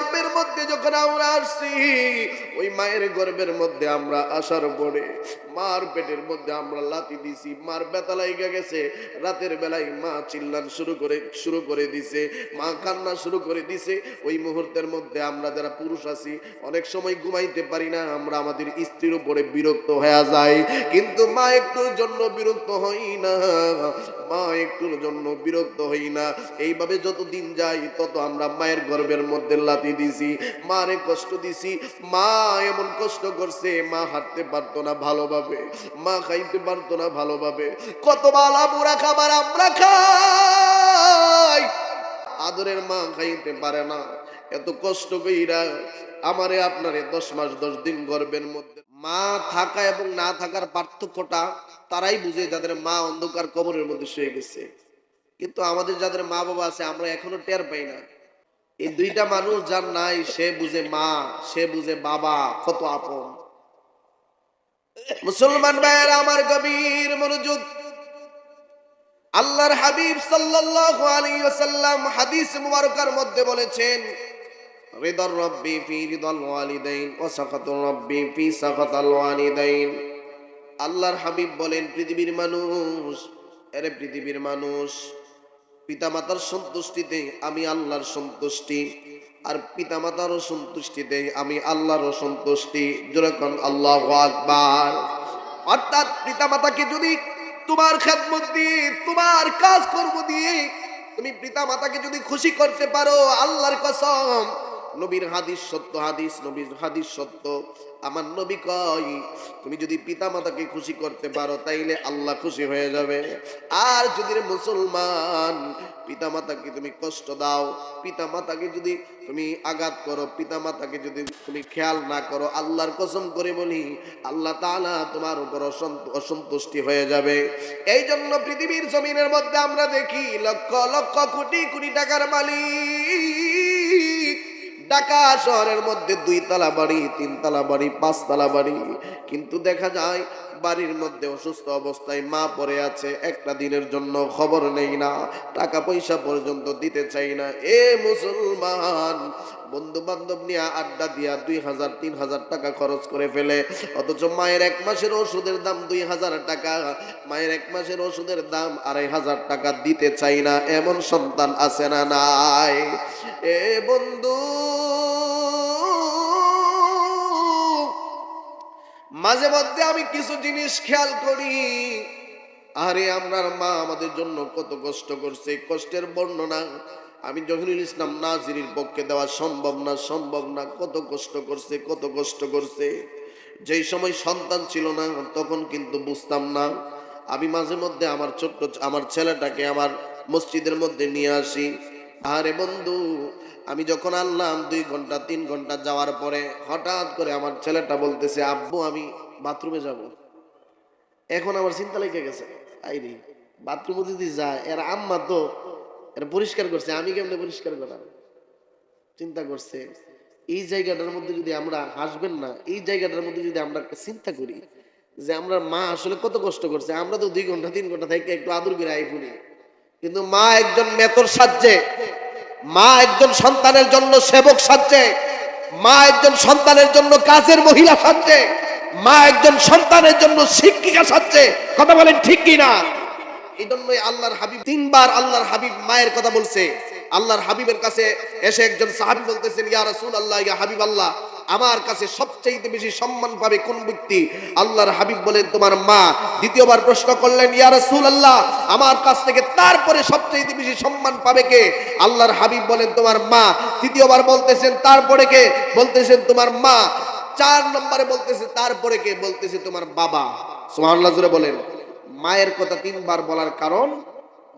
গর্ভের মধ্যে যখন আমরা আসছি ওই মায়ের গর্ভের মধ্যে আমরা আসার পরে মার পেটের মধ্যে আমরা লাতি দিছি, মার ব্যথা লাইগা গেছে। রাতের বেলায় মা চিল্লান শুরু করে শুরু করে দিছে, মা কান্না শুরু করে দিছে। ওই মুহূর্তের মধ্যে আমরা যারা পুরুষ আছি, অনেক সময় ঘুমাইতে পারি না, আমরা আমাদের স্ত্রীর উপরে বিরক্ত হয়ে যাই। কিন্তু মা একটুর জন্য বিরক্ত হই না, মা একটুর জন্য বিরক্ত হই না। এইভাবে যত দিন যায় তত আমরা মায়ের গর্ভের মধ্যে লাতি দিছি, মারে কষ্ট দিছি। মা এমন কষ্ট করছে, মা হাঁটতে পারতো না ভালোভাবে, মা খাইতে পারতো না ভালোভাবে কত বালা বুড়া খাবার আমরা খাই? আদরের মা খাইতে পারে না, এত কষ্ট কইরা আমারে আপনারে দশ মাস, দশ দিন গর্বের মধ্যে। মা থাকা এবং না থাকার পার্থক্যটা তারাই বুঝে যাদের মা অন্ধকার কবরের মধ্যে শুয়ে গেছে। কিন্তু আমাদের যাদের মা বাবা আছে, আমরা এখনও টের পাই না। এই দুইটা মানুষ যার নাই, সে বুঝে মা, সে বুঝে বাবা, কত আপন। মুসলমান ভাইয়ের, আমার গভীর মনোযোগ। আল্লাহর হাবিব সাল্লাল্লাহু আলাইহি ওয়াসাল্লাম হাদিস মুবারকার মধ্যে বলেছেন, রিদার রব্বি ফি রিদাল ওয়ালিদাইন ওয়া সাখাতুর রব্বি ফি সাখাতাল ওয়ালিদাইন। আল্লাহর হাবিব বলেন, পৃথিবীর মানুষ, এরে পৃথিবীর মানুষ পিতামাতার সন্তুষ্টিতে আমি আল্লাহর সন্তুষ্টি, আর পিতামাতারও সন্তুষ্টিতে আমি আল্লাহরও সন্তুষ্টি। যেরকম আল্লাহ আকবার। অর্থাৎ পিতামাতাকে যদি তোমার খেদমত দিয়ে, তোমার কাজ কর্ম দিয়ে তুমি পিতামাতাকে যদি খুশি করতে পারো, আল্লাহর কসম নবীর হাদিস সত্য, হাদিস নবীর হাদিস সত্য। আমার নবী কয়, তুমি যদি পিতা মাতাকে খুশি করতে পারো, তাইলে আল্লাহ খুশি হয়ে যাবে। আর যদি মুসলমান পিতা মাতাকে তুমি কষ্ট দাও পিতা মাতাকে যদি তুমি আঘাত করো পিতা মাতাকে যদি তুমি খেয়াল না করো, আল্লাহর কসম করে বলি, আল্লাহ তালা তোমার উপর অসন্ত- অসন্তুষ্টি হয়ে যাবে। এই জন্য পৃথিবীর জমিনের মধ্যে আমরা দেখি, লক্ষ লক্ষ কোটি কোটি টাকার মালিক। ঢাকা শহরের মধ্যে দুই তালা বাড়ি তিন তালা বাড়ি পাঁচ তালা বাড়ি। কিন্তু দেখা যায় বাড়ির মধ্যে অসুস্থ অবস্থায় মা পড়ে আছে, একটা দিনের জন্য খবর নেই না, টাকা পয়সা পর্যন্ত দিতে চাই না। এ মুসলমান বন্ধু বান্ধব নিয়ে আড্ডা দিয়া দুই হাজার, তিন হাজার টাকা খরচ করে ফেলে, অথচ মায়ের এক মাসের ওষুধের দাম দুই হাজার টাকা। মায়ের এক মাসের ওষুধের দাম আড়াই হাজার টাকা দিতে চাই না, এমন সন্তান আছে না নাই। এ বন্ধু মাঝে মধ্যে আমি কিছু জিনিস খেয়াল করি। আরে, আমরার মা আমাদের জন্য কত কষ্ট করছে কষ্টের বর্ণনা আমি জহিরুল ইসলাম নাজিরির পক্ষে দেওয়া সম্ভব না সম্ভব না। কত কষ্ট করছে, কত কষ্ট করছে। যেই সময় সন্তান ছিল না, তখন কিন্তু বুঝতাম না। আমি মাঝে মধ্যে আমার ছোট্ট, আমার ছেলেটাকে আমার মসজিদের মধ্যে নিয়ে আসি। আরে বন্ধু আমি যখন আনলাম, দুই ঘণ্টা, তিন ঘণ্টা যাওয়ার পরে হঠাৎ করে আমার ছেলেটা বলতেছে, আব্বু, আমি বাথরুমে যাব। এখন আমার চিন্তা লেগে গেছে আইরি বাথরুমে যদি যায়, এর আম্মা তো এরা পরিষ্কার করছে, আমি কেমনে পরিষ্কার করাম চিন্তা করছে, এই জায়গাটার মধ্যে যদি আমরা হাসবেন না, এই জায়গাটার মধ্যে যদি আমরা চিন্তা করি যে আমরা মা আসলে কত কষ্ট করছে, আমরা তো দুই ঘণ্টা, তিন ঘণ্টা থেকে একটু আদর করে আই ফুলি কিন্তু মা একজন মেতর সাজছে মা একজন সন্তানের জন্য সেবক সাজছে, মা একজন সন্তানের জন্য কাজের মহিলা সাজছে, মা একজন সন্তানের জন্য শিক্ষিকা সাজছে। কথা বলেন ঠিক কি না এই জন্যই আল্লাহর হাবিব তিনবার আল্লাহর হাবিব মায়ের কথা বলছে। আল্লাহর হাবিবের কাছে এসে একজন সাহাবি বলতেছেন, ইয়া রাসূল আল্লাহ ইয়া হাবিব আল্লাহ আমার কাছে সবচেয়ে বেশি সম্মান পাবে কোন ব্যক্তি? আল্লাহর হাবিব বলেন, তোমার মা। দ্বিতীয়বার প্রশ্ন করলেন, ইয়া রাসূল আল্লাহ আমার কাছ থেকে তারপরে সবচেয়ে বেশি সম্মান পাবে কে? আল্লাহর হাবিব বলেন, তোমার মা। তৃতীয়বার বলতেছেন, তারপরে কে? বলতেছেন, তোমার মা। চার নম্বরে বলতেছে, তারপরে কে? বলতেছে, তোমার বাবা। সুবহানাল্লাহ জোরে বলেন। মায়ের কথা তিনবার বলার কারণ,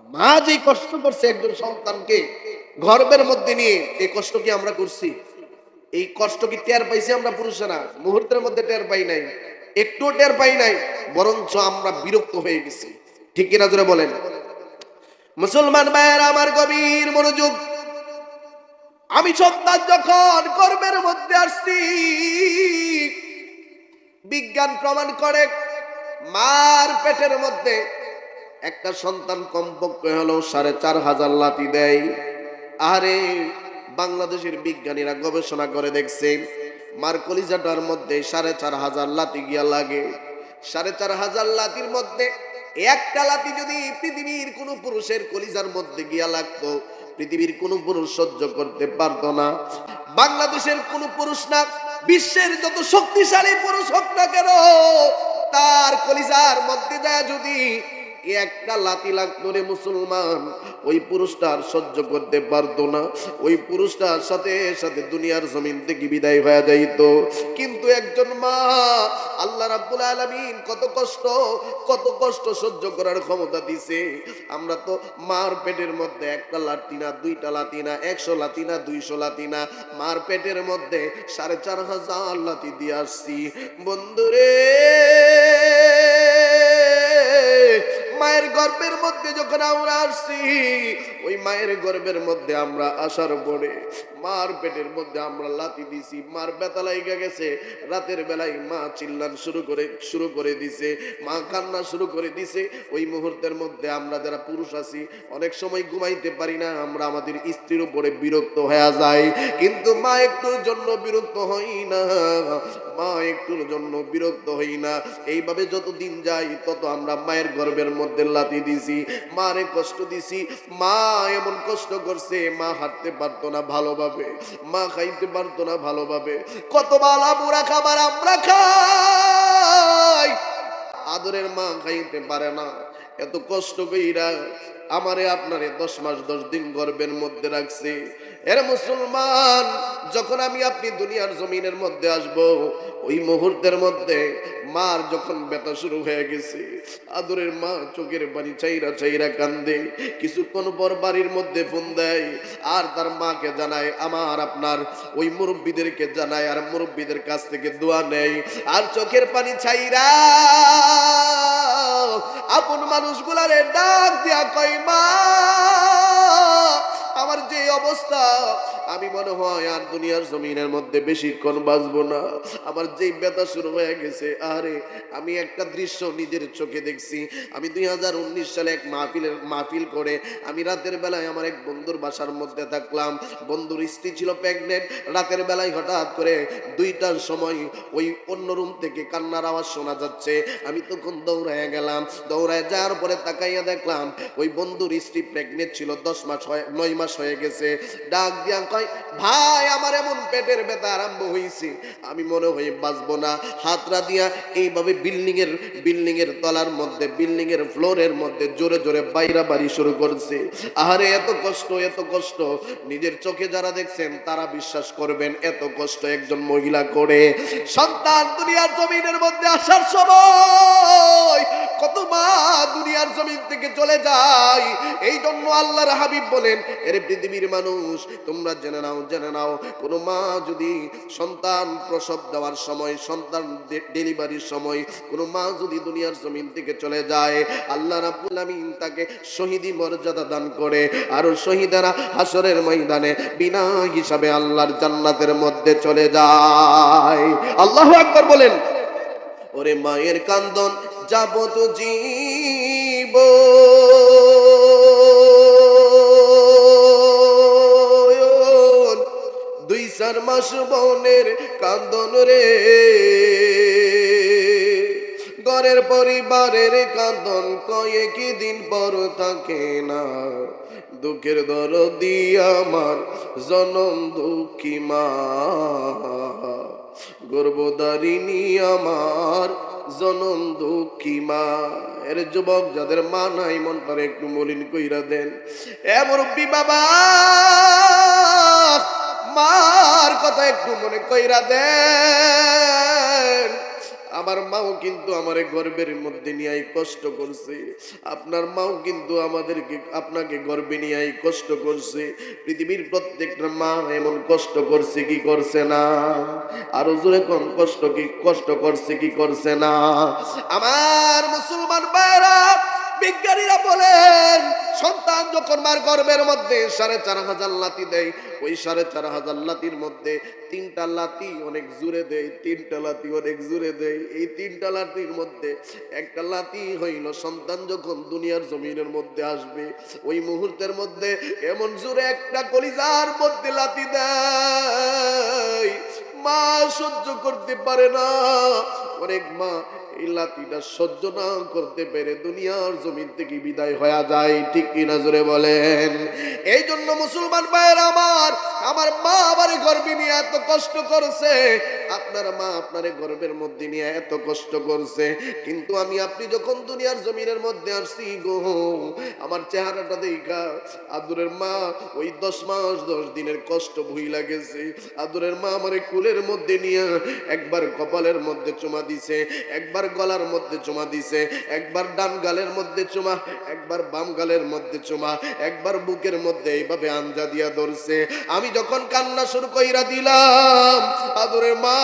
মা যে কষ্ট করছে একজন সন্তানকে গর্বের মধ্যে নিয়ে, এই কষ্ট কি আমরা করছি? এই কষ্ট কি টের পাইছি আমরা পুরুষেরা মুহূর্তের মধ্যে টের পাই নাই। একটু টের পাই নাই, বরঞ্চ আমরা বিরক্ত হয়ে গেছি। ঠিক কিনা জোরে বলেন? মুসলমান ভাইয়ের, আমার গভীর মনোযোগ। আমি সন্তান যখন কর্মের মধ্যে আসছি, বিজ্ঞান প্রমাণ করে মার পেটের মধ্যে একটা সন্তান কমপক্ষে হলেও সাড়ে চার হাজার লাতি দেয়। আরে বাংলাদেশের বিজ্ঞানীরা গবেষণা করে দেখছে মার কলিজাটার মধ্যে সাড়ে চার হাজার লাতি গিয়া লাগে। সাড়ে চার হাজার লাতির মধ্যে একটা লাতি যদি পৃথিবীর কোন পুরুষের কলিজার মধ্যে গিয়া লাগতো, পৃথিবীর কোন পুরুষ সহ্য করতে পারতো না। বাংলাদেশের কোন পুরুষ না, বিশ্বের যত শক্তিশালী পুরুষ হোক না কেন, তার কলিজার মধ্যে যায় যদি একটা লাতি লাগতো রে মুসলমান। ওই পুরুষটার সহ্য করতে পারতো না। ওই পুরুষটার সাথে সাথে দুনিয়ার জমিন থেকে বিদায় হয়ে যাইত। কিন্তু একজন মা, আল্লাহ রাব্বুল আলামিন কত কষ্ট কত কষ্ট সহ্য করার ক্ষমতা দিছে। আমরা তো মার পেটের মধ্যে একটা লাতি না, দুইটা লাতি না, একশো লাতি না, দুইশো লাতি না, মার পেটের মধ্যে সাড়ে চার হাজার লাতি দিয়ে আসছি। বন্ধুরে মায়ের গর্ভের মধ্যে যখন আমরা আসছি, ওই মায়ের গর্ভের মধ্যে আমরা আসার পরে, মার পেটের মধ্যে আমরা লাতি দিছি, মার ব্যথা লাইগা গেছে। রাতের বেলায় মা চিল্লান শুরু করে শুরু করে দিছে, মা কান্না শুরু করে দিছে। ওই মুহূর্তের মধ্যে আমরা যারা পুরুষ আছি, অনেক সময় ঘুমাইতে পারি না, আমরা আমাদের স্ত্রীর উপরে বিরক্ত হয়ে যাই। কিন্তু মা একটুর জন্য বিরক্ত হই না, মা একটুর জন্য বিরক্ত হই না। এইভাবে যত দিন যায় তত আমরা মায়ের গর্ভের মধ্যে লাতি দিছি, মারে কষ্ট দিছি। মা এমন কষ্ট করছে, মা হাঁটতে পারতো না ভালোভাবে, মা খাইতে পারতো না ভালোভাবে। কত বালা বুড়া খাবার আমরা খাই। আদরের মা খাইতে পারে না। এত কষ্ট কইরা আমারে আপনারে দশ মাস, দশ দিন গর্বের মধ্যে রাখছে। এর মুসলমান, যখন আমি আপনি দুনিয়ার জমিনের মধ্যে আসব, ওই মুহূর্তের মধ্যে মার যখন ব্যথা শুরু হয়ে গেছে, আদরের মা চোখের পানি চাইরা চাইরা কান্দে, কিছুক্ষণ পর বাড়ির মধ্যে ফোন দেয়, আর তার মাকে জানায়, আমার আপনার ওই মুরব্বীদেরকে জানায়, আর মুরব্বীদের কাছ থেকে দোয়া নেয় আর চোখের পানি ছাইরা আপন মানুষগুলারে ডাক দিয়া কই মা আমার যে অবস্থা, আমি মনে হয় আর দুনিয়ার জমিনের মধ্যে বেশিক্ষণ বাঁচবো না। আমার যেই ব্যথা শুরু হয়ে গেছে, আরে আমি একটা দৃশ্য নিজের চোখে দেখছি। আমি দুই সালে এক মাহফিলের মাহফিল করে আমি রাতের বেলায় আমার এক বন্ধুর বাসার মধ্যে থাকলাম। বন্ধুর স্ত্রী ছিল প্রেগনেন্ট রাতের বেলায় হঠাৎ করে দুইটার সময় ওই অন্য রুম থেকে কান্নার আওয়াজ শোনা যাচ্ছে। আমি তখন দৌড়ায় গেলাম। দৌড়ায় যাওয়ার পরে তাকাইয়া দেখলাম, ওই বন্ধুর স্ত্রী প্রেগনেন্ট ছিল, দশ মাস হয়, নয় মাস হয়ে গেছে। ডাক দিয়া কয়, ভাই, আমার এমন পেটের ব্যথা আরম্ভ হয়েছে আমি মনে হয় বাঁচবো না। হাতরা দিয়া এইভাবে বিল্ডিং এর বিল্ডিং এর তলার মধ্যে বিল্ডিং এর ফ্লোরের মধ্যে জোরে জোরে বাইরা বাড়ি শুরু করছে। আহারে, এত কষ্ট এত কষ্ট। নিজের চোখে যারা দেখছেন, তারা বিশ্বাস করবেন, এত কষ্ট একজন মহিলা করে। সন্তান দুনিয়ার জমিনের মধ্যে আসার সময় কত মা দুনিয়ার জমিন থেকে চলে যায়। এই জন্য আল্লাহর হাবিব বলেন এর পৃথিবীর মানুষ, তোমরা জেনে নাও জেনে নাও। কোনো মা যদি সন্তান প্রসব দেওয়ার সময়, সন্তান ডেলিভারির সময়, কোনো মা যদি দুনিয়ার জমিন থেকে চলে যায়, আল্লাহ রাব্বুল আমিন তাকে শহীদি মর্যাদা দান করে। আর শহীদারা হাসরের ময়দানে বিনা হিসাবে আল্লাহর জান্নাতের মধ্যে চলে যায়। আল্লাহ আকবার বলেন, ওরে মায়ের কান্দন যাব তো মাস বনের কান্দন রে। ঘরের পরিবারের কান্দন কয়েক দিন পর থাকে না। দুঃখের দর আমার জনম দুঃখী মা। গর্ভদারিণী আমার জনম দুঃখী মা। এর যুবক যাদের মা নাই, মনটারে একটু মলিন কইরা দেন। এ বাবা! মার কথা একটু মনে কইরা দেন। আমার মাও কিন্তু আমার গর্বের মধ্যে নিয়ে কষ্ট করছে। আপনার মাও কিন্তু আমাদেরকে, আপনাকে গর্বে নিয়ে কষ্ট করছে। পৃথিবীর প্রত্যেকটা মা এমন কষ্ট করছে কি করছে না? আরও জোরে কম কষ্ট কি, কষ্ট করছে কি করছে না? আমার মুসলমান ভাইরা বিজ্ঞানীরা বলেন, সন্তান যখন মার গর্ভের মধ্যে সাড়ে চার হাজার লাতি দেয়, ওই সাড়ে চার হাজার লাতির মধ্যে তিনটা লাতি অনেক জুড়ে দেয়, তিনটা লাতি অনেক জুড়ে দেয়। এই তিনটা লাতির মধ্যে একটা লাতি হইল, সন্তান যখন দুনিয়ার জমিনের মধ্যে আসবে, ওই মুহূর্তের মধ্যে এমন জোরে একটা কলিজার মধ্যে লাতি দেয়। মা সহ্য করতে পারে না অনেক মা এই লাতিটা সহ্য না করতে পেরে দুনিয়ার জমিন থেকে বিদায় হয়ে যায়। ঠিক কি নজরে বলেন? এই জন্য মুসলমান ভাইয়ের আমার আমার মা আমার গর্বে নিয়ে এত কষ্ট করছে। আপনার মা আপনার গর্বের মধ্যে নিয়ে এত কষ্ট করছে। কিন্তু আমি, আপনি যখন দুনিয়ার জমিনের মধ্যে আসছি গো, আমার চেহারাটা দেখা, আদুরের মা ওই দশ মাস, দশ দিনের কষ্ট ভুই লাগেছে আদুরের মা আমার কুলের মধ্যে নিয়ে একবার কপালের মধ্যে চুমা দিছে, একবার গলার মধ্যে চুমা দিছে, একবার ডান গালের মধ্যে চুমা, একবার বাম গালের মধ্যে চুমা, একবার বুকের মধ্যে এইভাবে আঞ্জা দিয়া ধরছে। আমি যখন কান্না শুরু কইরা দিলাম আদুরের মা,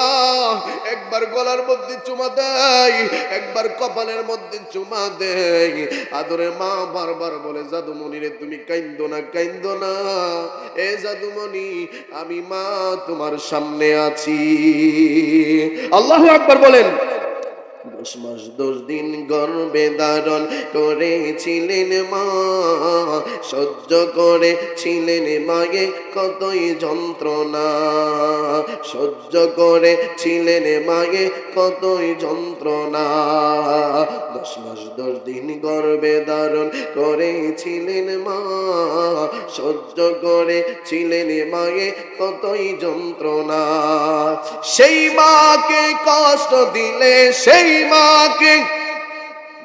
একবার গলার মধ্যে চুমা দেয়, একবার কপালের মধ্যে চুমা দেয়। আদরের মা বারবার বলে, জাদুমণি রে, তুমি কাইন্দ না কাইন্দ না। এ জাদুমণি, আমি মা তোমার সামনে আছি। আল্লাহ আকবার বলেন দশ মাস দশ দিন গর্বে ধারণ করেছিলেন মা। সহ্য করেছিলেন মায়ে কতই যন্ত্রণা। সহ্য করেছিলেন মায়ে কতই যন্ত্রণা। দশ মাস দশ দিন গর্বে ধারণ করেছিলেন মা। সহ্য করেছিলেন মায়ে কতই যন্ত্রণা। সেই মাকে কষ্ট দিলে সেই মাকে,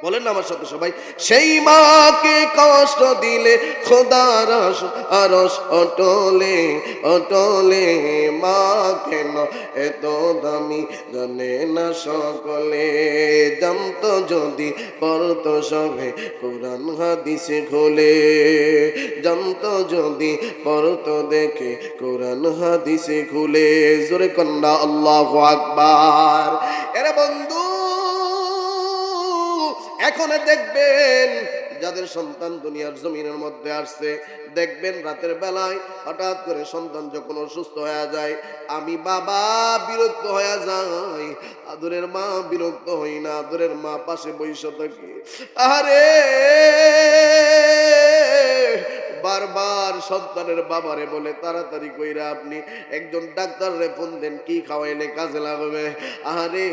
বলেন না আমার সাথে সবাই, সেই মাকে কষ্ট দিলে খোদার আরস অটলে অটলে, মা কেন এত দামি জানে না সকলে? জানতো যদি পড়তো সবে, কোরআন হাদিসে খোলে। জানতো যদি পড়তো দেখে, কোরআন হাদিসে খুলে। জোরে কন্যা, আল্লাহ আকবার। এরে বন্ধু এখন দেখবেন, যাদের সন্তান দুনিয়ার জমিনের মধ্যে আসছে, দেখবেন রাতের বেলায় হঠাৎ করে সন্তান যখন অসুস্থ হয়ে যায়, আমি বাবা বিরক্ত হয়ে যাই, আদরের মা বিরক্ত হই না, আদরের মা পাশে বৈশ থাকি। আরে বারবার সন্তানের বাবারে বলে, তাড়াতাড়ি কইরা আপনি একজন ডাক্তাররে ফোন দেন, কি খাওয়াইলে কাজে লাগবে? আরে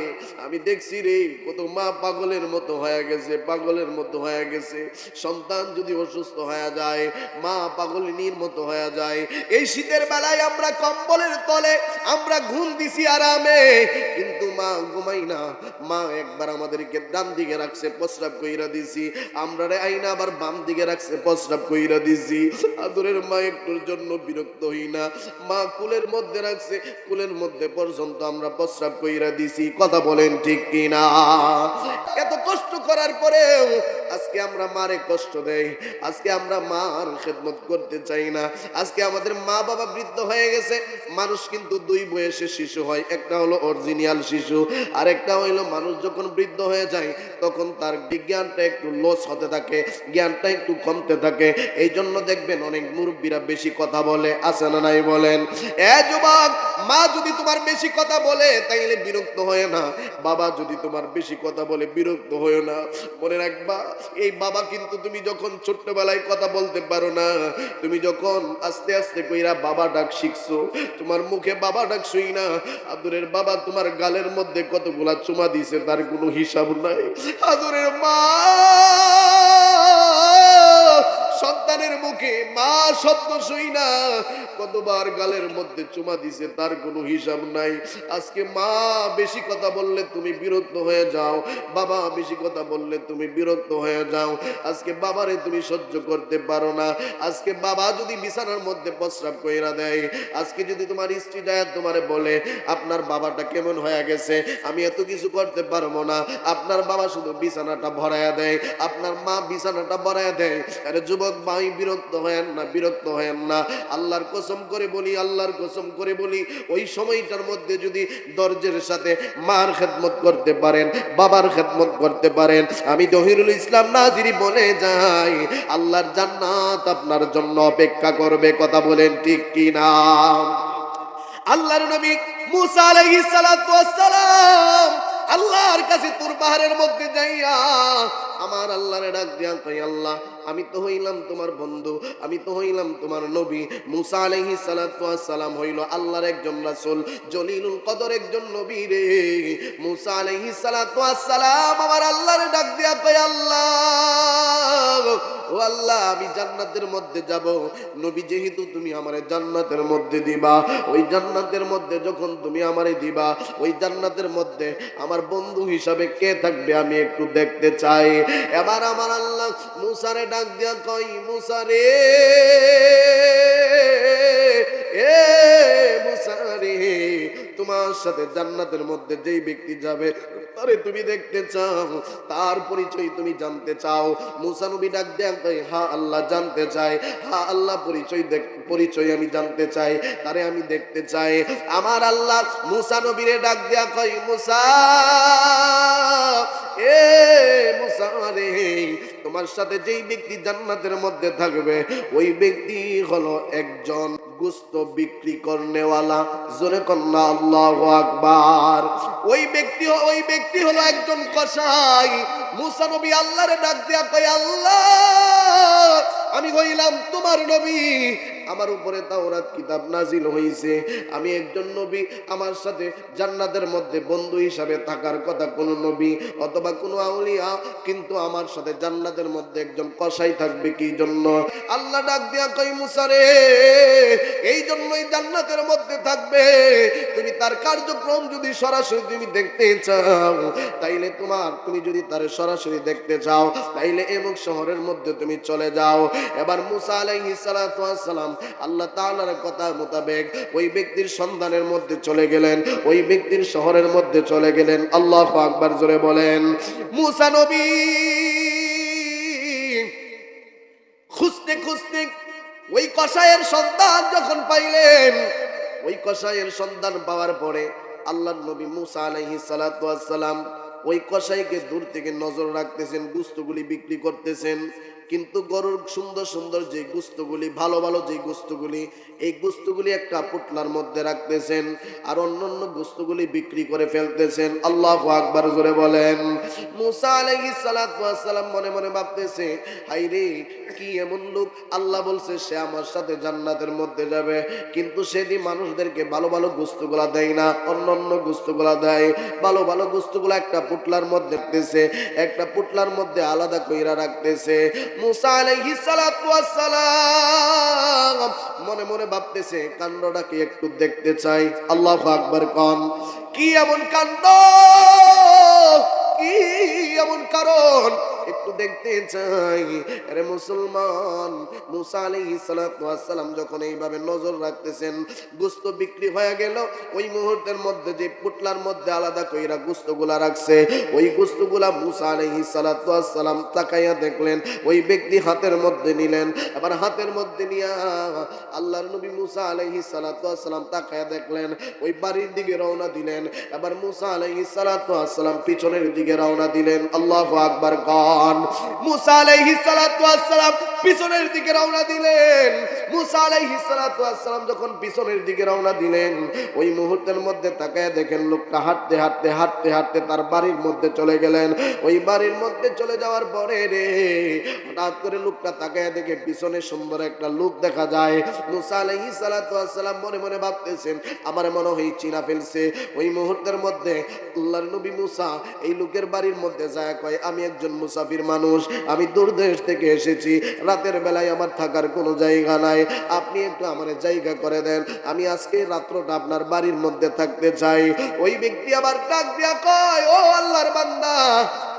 আমি দেখছি রে, কত মা পাগলের মতো হয়ে গেছে, পাগলের মতো হয়ে গেছে। সন্তান যদি অসুস্থ হয়ে যায়, মা পাগলিনীর মতো হয়ে যায়, এই শীতের বেলায় আমরা কম্বলের তলে আমরা ঘুম দিছি আরামে। কিন্তু মা ঘুমাই না, মা একবার আমাদেরকে ডান দিকে রাখছে, প্রস্রাব কইরা দিছি। আমরা রে আইনা আবার বাম দিকে রাখছে, প্রস্রাব কইরা দিছি। আদরের মা একটুর জন্য বিরক্ত হই না। মা কুলের মধ্যে রাখছে, কুলের মধ্যে পর্যন্ত আমরা প্রস্রাব কইরা দিছি। কথা বলেন ঠিক কিনা? এত কষ্ট করার পরেও আজকে আমরা মারে কষ্ট দেই। আজকে আমরা মার খেদমত করতে চাই না। আজকে আমাদের মা বাবা বৃদ্ধ হয়ে গেছে। মানুষ কিন্তু দুই বয়সে শিশু হয়। একটা হলো অরিজিনাল শিশু আর একটা হইল মানুষ যখন বৃদ্ধ হয়ে যায়, তখন তার বিজ্ঞানটা একটু লস হতে থাকে, জ্ঞানটা একটু কমতে থাকে। এই জন্য দেখবেন অনেক মুরব্বীরা বেশি কথা বলে, আছে না নাই বলেন। এ যুবক, মা যদি তোমার বেশি কথা বলে, তাইলে বিরক্ত হয় না। বাবা যদি তোমার বেশি কথা বলে, বিরক্ত হয় না। মনে রাখবা, এই বাবা কিন্তু তুমি যখন ছোট্টবেলায় কথা বলতে পারো না, তুমি যখন আস্তে আস্তে কইরা বাবা ডাক শিখছো, তোমার মুখে বাবা ডাক শুই না, আদরের বাবা তোমার গালের মধ্যে কতগুলা চুমা দিছে, তার কোনো হিসাব নাই। আদরের মা! সন্তানের মুখে মা শব্দ শুই না। কতবার গালের মধ্যে চুমা দিছে, তার কোনো হিসাব নাই। আজকে মা বেশি কথা বললে তুমি বিরক্ত হয়ে যাও। বাবা বেশি কথা বললে তুমি বিরক্ত হয়ে যাও। আজকে বাবারে তুমি সহ্য করতে পারো না। আজকে বাবা যদি বিছানার মধ্যে প্রস্রাব কইরা দেয়, আজকে যদি তোমার স্ত্রী যায়, তোমারে বলে, আপনার বাবাটা কেমন হয়ে গেছে? আমি এত কিছু করতে পারব না। আপনার বাবা শুধু বিছানাটা ভরায়া দেয়। আপনার মা বিছানাটা ভরায়া দেয়। আরে যুবক ভাই কয় বিরক্ত হয়েন না বিরক্ত হয়েন না। আল্লাহর কসম করে বলি, আল্লাহর কসম করে বলি, ওই সময়টার মধ্যে যদি দরজের সাথে মার খেদমত করতে পারেন, বাবার খেদমত করতে পারেন, আমি জহিরুল ইসলাম নাজিরি বলে যাই, আল্লাহর জান্নাত আপনার জন্য অপেক্ষা করবে, কথা বলেন ঠিক কি না আল্লাহর নবী মুসা আলাইহিস সালাতু ওয়াস সালাম আল্লাহর কাছে তুর পাহাড়ের মধ্যে যাইয়া আমার আল্লাহরে ডাক দিয়া কই আল্লাহ আমি তো হইলাম তোমার বন্ধু, আমি তো হইলাম তোমার নবী। মুসা ওয়াস সালাম হইল আল্লাহর একজন রাসূল, জলিলুল কদর একজন নবী রে। মুসা ওয়াস সালাম আমার আল্লাহরে ডাক দিয়া কই আল্লাহ, ও আল্লাহ, আমি জান্নাতের মধ্যে যাব। নবী, যেহেতু তুমি আমারে জান্নাতের মধ্যে দিবা, ওই জান্নাতের মধ্যে যখন তুমি আমারে দিবা, ওই জান্নাতের মধ্যে আমার বন্ধু হিসাবে কে থাকবে আমি একটু দেখতে চাই। এবার আমার আল্লাহ মুসারে ডাক দিয়া কই মুসারে এ মুসারে তোমার সাথে জান্নাতের মধ্যে যেই ব্যক্তি যাবে তারে তুমি দেখতে চাও, তার পরিচয় তুমি জানতে চাও। মুসা নবী ডাক দেন হা, আল্লাহ জানতে চাই হা, আল্লাহ পরিচয় দেখ, পরিচয় আমি জানতে চাই, তারে আমি দেখতে চাই। আমার আল্লাহ মুসা নবীরে ডাক দেয়া কই মুসা, এ মুসা রে, তোমার সাথে যেই ব্যক্তি জান্নাতের মধ্যে থাকবে, ওই ব্যক্তি হলো একজন গুস্ত বিক্রি করনেওয়ালা, জোরে কন্যা, আল্লাহ আকবার। ওই ব্যক্তি ওই ব্যক্তি হলো একজন কসাই। মুসানবী আল্লাহরে ডাক দিয়া কই আল্লাহ, আমি হইলাম তোমার নবী আমার উপরে তাওরাত কিতাব নাজিল হইছে। আমি একজন নবী, আমার সাথে জান্নাতের মধ্যে বন্ধু হিসাবে থাকার কথা কোন নবী অথবা কোন আউলিয়া, কিন্তু আমার সাথে জান্নাতের মধ্যে একজন কসাই থাকবে কি জন্য? আল্লাহ ডাক দিয়া কই মুসারে এই জন্যই জান্নাতের মধ্যে থাকবে। তুমি তার কার্যক্রম যদি সরাসরি তুমি দেখতে চাও, তাইলে তোমার, তুমি যদি তার সরাসরি দেখতে চাও, তাইলে এমুক শহরের মধ্যে তুমি চলে যাও। এবার মুসা আলাইহিস সালাম আল্লাহ তাআলার কথা মোতাবেক ওই ব্যক্তির সন্ধানের মধ্যে চলে গেলেন, ওই ব্যক্তির শহরের মধ্যে চলে গেলেন। আল্লাহু আকবার জোরে বলেন, মুসা খুঁজতে খুঁজতে ওই কসাইয়ের সন্তান যখন পাইলেন, ওই কসাইয়ের সন্তান পাওয়ার পরে আল্লাহ নবী মুসা সালাতু সালাম ওই কসাইকে দূর থেকে নজর রাখতেছেন গুস্তগুলি বিক্রি করতেছেন। কিন্তু গরুর সুন্দর সুন্দর যে গুস্তগুলি, ভালো ভালো যে গুস্তগুলি, এই গুস্তগুলি একটা পুটলার মধ্যে রাখতেছেন আর অন্য অন্য গুস্তগুলি বিক্রি করে ফেলতেছেন। আল্লাহ আকবার জোরে বলেন। মুসা সালাতু সালাম মনে মনে ভাবতেছে হাই রে, কি এমন লোক? আল্লাহ বলছে, সে আমার সাথে জান্নাতের মধ্যে যাবে। কিন্তু সেদিন মানুষদেরকে ভালো ভালো গুস্তগুলা দেয় না অন্য অন্য গুস্তগুলা দেয়। ভালো ভালো গুস্তগুলা একটা পুটলার মধ্যে রাখতেছে, একটা পুটলার মধ্যে আলাদা কইরা রাখতেছে। মুসা আলাইহি সালাম মনে মনে ভাবতেছে, কাণ্ডটা কি একটু দেখতে চাই। আল্লাহ আকবার কন, কি এমন কাণ্ড? কি এমন কারণ? একটু দেখতে চাই। আরে মুসলমান, মুসা আলাইহিস সালাতু ওয়াস সালাম যখন এইভাবে নজর রাখতেছেন, গোস্ত বিক্রি হয়ে গেল, ওই মুহূর্তের মধ্যে যে পুটলার মধ্যে আলাদা কইরা গোস্তগুলা রাখছে, ওই গোস্তগুলা মুসা আলাইহিস সালাতু ওয়াস সালাম তাকাইয়া দেখলেন, ওই ব্যক্তি হাতের মধ্যে নিলেন। আবার হাতের মধ্যে নিয়া আল্লাহর নবী মুসা আলাইহিস সালাতু ওয়াস সালাম তাকাইয়া দেখলেন, ওই বাড়ির দিকে রওনা দিলেন। আবার মুসা আলাইহিস সালাতু ওয়াস সালাম পিছনের দিকে রওনা দিলেন। আল্লাহু আকবার কন মুসা আলাইহিস সালাতু ওয়াস সালাম পিছনের দিকে রওনা দিলেন। মুসা আলাইহিস সালাতু ওয়াস সালাম যখন পিছনের দিকে রওনা দিলেন, ওই মুহূর্তের মধ্যে তাকায় দেখেন লোকটা হাঁটতে হাঁটতে হাঁটতে হাঁটতে তার বাড়ির মধ্যে চলে গেলেন। ওই বাড়ির মধ্যে চলে যাওয়ার পরে রে, হঠাৎ করে লোকটা তাকায় দেখে পিছনে সুন্দর একটা লোক দেখা যায়। মুসা আলাইহিস সালাতু ওয়াস সালাম মনে মনে ভাবতেছেন, আমার মনে হয় চিনা ফেলছে। ওই মুহূর্তের মধ্যে আল্লাহর নবী মুসা এই লোকের বাড়ির মধ্যে যায়, কয়, আমি একজন মুসাফির মানুষ, আমি দূর দেশ থেকে এসেছি, রাতের বেলায় আমার থাকার কোনো জায়গা নাই, আপনি একটু আমার জায়গা করে দেন, আমি আজকে রাত্রটা আপনার বাড়ির মধ্যে থাকতে চাই। ওই ব্যক্তি আবার ডাক দিয়া কয়, ও আল্লাহর বান্দা,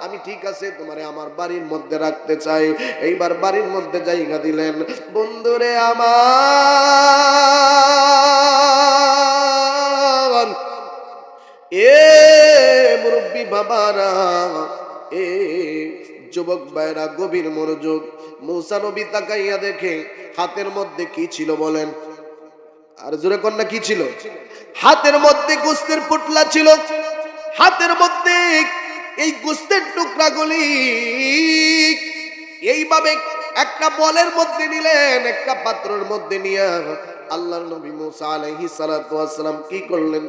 আমি ঠিক আছে তোমারে আমার বাড়ির মধ্যে রাখতে চাই। এইবার বাড়ির মধ্যে জায়গা দিলেন, বন্ধুরে আমার, এ মুরব্বী বাবারা, এ যুবক ভাইরা গভীর মনোযোগ মৌসা নবী তাকাইয়া দেখে হাতের মধ্যে কি ছিল বলেন? আর জোরে কন্যা, কি ছিল? হাতের মধ্যে গোস্তের পুটলা ছিল। হাতের মধ্যে এই গোস্তের টুকরাগুলি এইভাবে একটা বলের মধ্যে নিলেন, একটা পাত্রের মধ্যে নিয়ে আল্লাহর নবী মুসা আলাইহি সালাতু ওয়াসসালাম কি করলেন?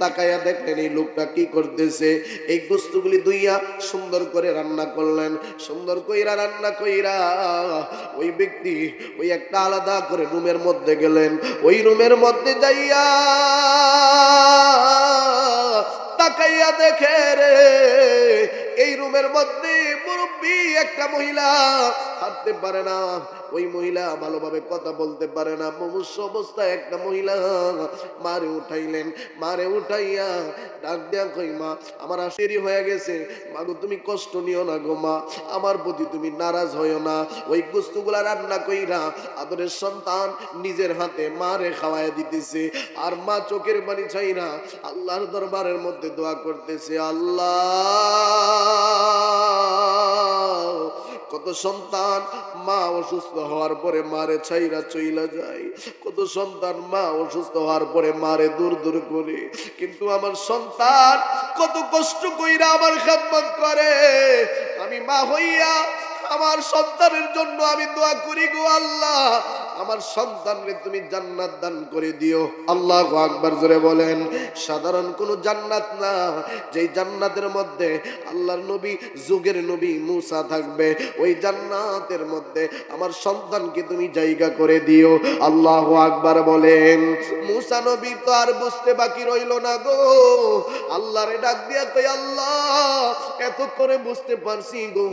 তাকায়া দেখলেন এই লোকটা কি করতেছে? এই বস্তুগুলি দুইয়া সুন্দর করে রান্না করলেন। সুন্দর কইরা রান্না কইরা ওই ব্যক্তি ওই একটা আলাদা করে রুমের মধ্যে গেলেন। ওই রুমের মধ্যে যাইয়া তাকাইয়া দেখে রে এই রুমের মধ্যে মুরব্বী একটা মহিলা হাঁটতে পারে না। ওই মহিলা ভালোভাবে কথা বলতে পারে না। মুমূর্ষ অবস্থায় একটা মহিলা মারে উঠাইলেন। মারে উঠাইয়া ডাক দেয়া কই মা, আমার আশেরি হয়ে গেছে। মা গো, তুমি কষ্ট নিও না গো মা। আমার প্রতি তুমি নারাজ হইও না। ওই বস্তুগুলা রান্না কইরা আদরের সন্তান নিজের হাতে মারে খাওয়ায় দিতেছে। আর মা চোখের পানি চাই না আল্লাহর দরবারের মধ্যে দোয়া করতেছে, আল্লাহ কত সন্তান মা অসুস্থ হওয়ার পরে মারে ছাইরা চইলা যায়। কত সন্তান মা অসুস্থ হওয়ার পরে মারে দূর দূর করে। কিন্তু আমার সন্তান কত কষ্ট কইরা আমার খেদমত করে। আমি মা হইয়া আমার সন্তানের জন্য আমি দোয়া করি গো আল্লাহ। আমার সন্তানকে তুমি জান্নাত দান করে দিও। আল্লাহ আকবার জোরে বলেন। সাধারণ কোনো জান্নাত না। যেই জান্নাতের মধ্যে আল্লাহর নবী, যুগের নবী মুসা থাকবে, ওই জান্নাতের মধ্যে আমার সন্তানকে তুমি জায়গা করে দিও। আল্লাহ আকবার বলেন। মুসা নবী তো আর বুঝতে বাকি রইল না গো। আল্লাহরে ডাক দিয়া কই আল্লাহ, এত করে বুঝতে পারছি গো।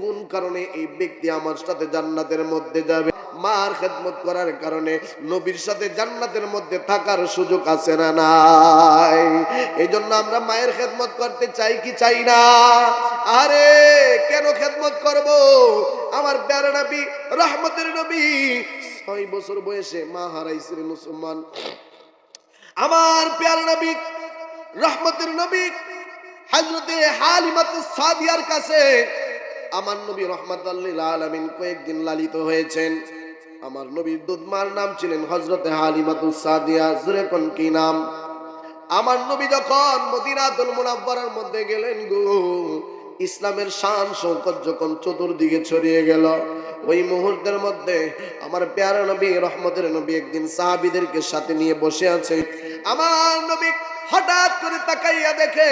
কোন কারণে এই ব্যক্তি আমার সাথে জান্নাতের মধ্যে যাবে? মার খেদমত করার কারণে নবীর সাথে জান্নাতের মধ্যে থাকার সুযোগ আছে না নাই? এই জন্য আমরা মায়ের খেদমত করতে চাই কি চাই না? আরে, কেন খেদমত করব? আমার প্যারা নবী, রহমতের নবী, ছয় বছর বয়সে মা হারাইছিল মুসলমান। আমার প্যারা নবী, রহমতের নবী হজরতে হালিমাতুস সাদিয়ার কাছে আমার নবী রহমত আলমিন কয়েকদিন লালিত হয়েছেন। আমার নবীর দুধমার নাম ছিলেন হজরতে হালিমাতুস সাদিয়া। জুরে কোন কি নাম? আমার নবী যখন মদিনাতুল মুনাব্বরার মধ্যে গেলেন গো, ইসলামের শান শৌকত যখন চতুর্দিকে ছড়িয়ে গেল, ওই মুহূর্তের মধ্যে আমার পেয়ারা নবী, রহমতের নবী একদিন সাহাবিদেরকে সাথে নিয়ে বসে আছে। আমার নবী হঠাৎ করে তাকাইয়া দেখে,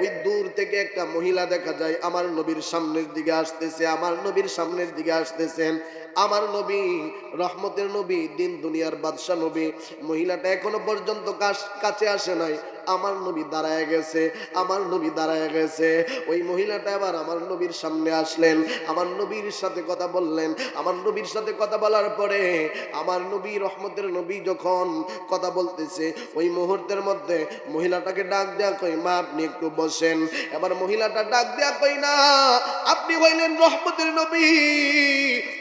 ওই দূর থেকে একটা মহিলা দেখা যায়, আমার নবীর সামনের দিকে আসতেছে, আমার নবীর সামনের দিকে আসতেছেন। আমার নবী রহমতের নবী দিন দুনিয়ার বাদশাহ নবী মহিলাটা এখনও পর্যন্ত কাছ- আসে নাই। আমার নবী দাঁড়ায় গেছে, আমার নবী দাঁড়ায় গেছে। ওই মহিলাটা আবার আমার নবীর সামনে আসলেন, আমার নবীর সাথে কথা বললেন। আমার নবীর সাথে কথা বলার পরে আমার নবী রহমতের নবী যখন কথা বলতেছে, ওই মুহূর্তের মধ্যে মহিলাটাকে ডাক দেয়া কই মা, আপনি একটু বসেন। এবার মহিলাটা ডাক দেয়া কই না, আপনি হইলেন রহমতের নবী।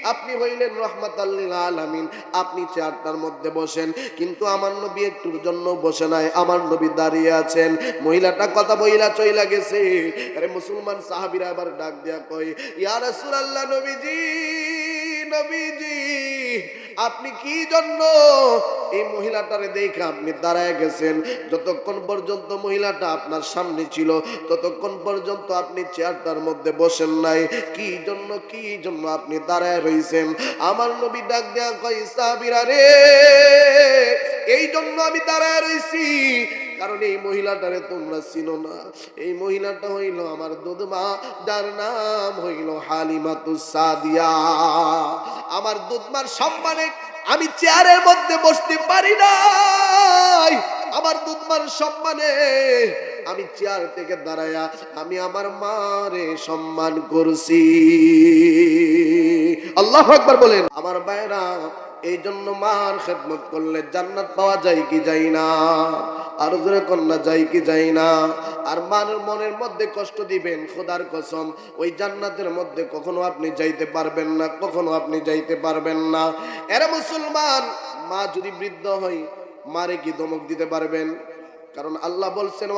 আপনি হইলেন রহমত আলামিন। আপনি চেয়ারটার মধ্যে বসেন। কিন্তু আমার নবী একটুর জন্য বসে নাই। আমার নবী দাঁড়িয়ে আছেন। মহিলাটা কথা বইলা চইলা গেছে। আরে মুসলমান সাহাবীরা আবার ডাক দেয়া কই ইয়া রাসূলুল্লাহ নবীজি নবীজি, আপনি কি জন্য এই মহিলাটারে দেখে আপনি দাঁড়ায় গেছেন? যতক্ষণ পর্যন্ত মহিলাটা আপনার সামনে ছিল, ততক্ষণ পর্যন্ত আপনি চেয়ারটার মধ্যে বসেন নাই। কি জন্য কি জন্য আপনি দাঁড়ায় রইছেন? আমার নবী ডাক দেয়া কই সাহাবীরা রে, এই জন্য আমি দাঁড়ায় রইছি। কারণ এই মহিলাটারে তোমরা চিনো না। এই মহিলাটা হইল আমার দুধমা, যার নাম হইল হালিমাতুস সাদিয়া। আমার দুধমার সম্মানে আমি চেয়ারের মধ্যে বসতে পারি নাই। আমার দুধমার সম্মানে আমি চেয়ার থেকে দাঁড়ায়া আমি আমার মারে সম্মান করছি। আল্লাহ একবার বলেন। আমার বাইরা এই জন্য মার খেদমত করলে জান্নাত পাওয়া যায় কি যাই না? আর জোরে কন্যা যাই কি যাই না? আর মার মনের মধ্যে কষ্ট দিবেন, খোদার কসম। ওই জান্নাতের মধ্যে কখনো আপনি যাইতে পারবেন না, কখনো আপনি যাইতে পারবেন না। এরা মুসলমান, মা যদি বৃদ্ধ হয়, মারে কি দমক দিতে পারবেন? কারণ আল্লাহ বলছেন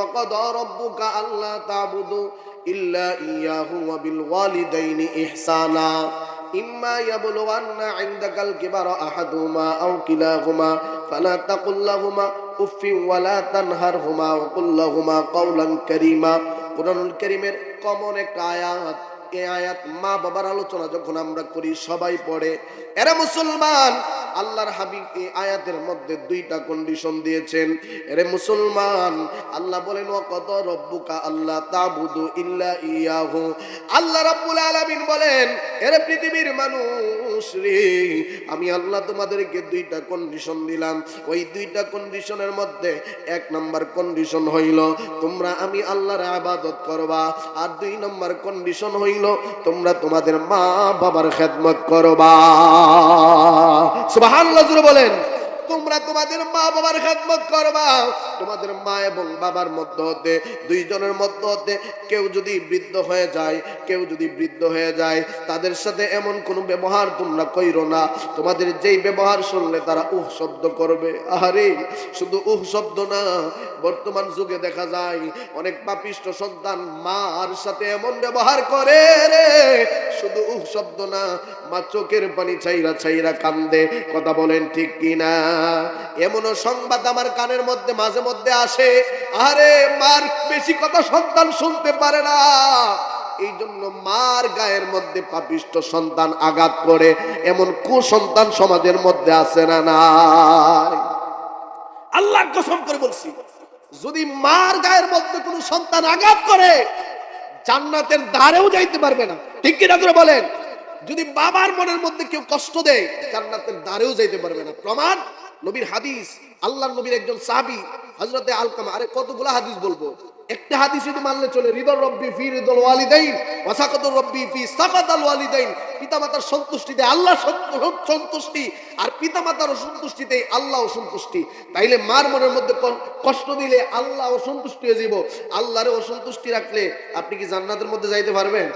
আল্লাহ ইল্লা ইয়াহু ওয়া বিল ওয়ালিদাইনি ইহসানা। ইম্মা ইয়াবলুয়ান্না ইনদাকাল কিবারা আহাদুমা আও কিলাহুমা ফালা তাকুল লাহুমা উফফি ওয়ালা তানহারহুমা ওয়া কুল লাহুমা কাওলান কারীমা। কুরআনুল কারীমের কমন একটা আয়াত এই আয়াত মা বাবার আলোচনা যখন আমরা করি, সবাই পড়ে। এরা মুসলমান। আল্লাহর হাবিব এই আয়াতের মধ্যে দুইটা কন্ডিশন দিয়েছেন। এরে মুসলমান, আল্লাহ বলেন ও কত রব্বুকা আল্লাহ তাবুদু ইল্লা ইয়াহু। আল্লাহ রাব্বুল আলামিন বলেন, এরে পৃথিবীর মানুষ রে, আমি আল্লাহ তোমাদেরকে দুইটা কন্ডিশন দিলাম। ওই দুইটা কন্ডিশনের মধ্যে এক নাম্বার কন্ডিশন হইল, তোমরা আমি আল্লাহর আবাদত করবা। আর দুই নম্বর কন্ডিশন হইল তোমরা তোমাদের মা বাবার খেদমত করবা। সুবাহ বলেন। তোমরা তোমাদের মা বাবার খেদমত করবা। তোমাদের মা এবং বাবার মধ্য হতে, দুইজনের মধ্য হতে কেউ যদি বৃদ্ধ হয়ে যায়, কেউ যদি বৃদ্ধ হয়ে যায়, তাদের সাথে এমন কোনো ব্যবহার তোমরা কইরো না। তোমাদের যেই ব্যবহার শুনলে তারা উহ শব্দ করবে। আরে শুধু উহ শব্দ না, বর্তমান যুগে দেখা যায় অনেক পাপিষ্ট সন্তান মার সাথে এমন ব্যবহার করে রে। শুধু উহ শব্দ না, মা চোখের পানি ছাইরা ছাইরা কান্দে। কথা বলেন ঠিক কিনা? এমনও সংবাদ আমার কানের মধ্যে, মাঝে মধ্যে আসে। আরে, মার বেশি কথা সন্তান শুনতে পারে না। এই জন্য মার গায়ের মধ্যে পাপিষ্ট সন্তান আঘাত করে, এমন কুসন্তান সমাজের মধ্যে আছে না নাই? আল্লাহর কসম করে বলছি, যদি মার গায়ের মধ্যে কোনো সন্তান আঘাত করে, জান্নাতের দ্বারেও যাইতে পারবে না। ঠিক কিনা করে বলেন? যদি বাবার মনের মধ্যে কেউ কষ্ট দেয়, জান্নাতের দ্বারেও যাইতে পারবে না। প্রমাণ? নবীর হাদিস, আল্লাহর নবীর একজন সাহাবী, হযরতে আলকামা, আরে কতগুলা হাদিস বলব? একটা হাদিস যদি মানলে চলে হৃদয় রব্বি ফি হৃদল ওয়ালিদাইন ওয়াসাকাতুর রব্বি ফি সাকাতাল ওয়ালিদাইন। পিতামাতার সন্তুষ্টিতে আল্লাহ সন্তুষ্টি, আর পিতামাতার অসন্তুষ্টিতে আল্লাহ অসন্তুষ্টি। তাইলে মার মনের মধ্যে কষ্ট দিলে আল্লাহ অসন্তুষ্টি হয়ে যাব আল্লাহরে অসন্তুষ্টি রাখলে আপনি কি জান্নাতের মধ্যে যাইতে পারবেন?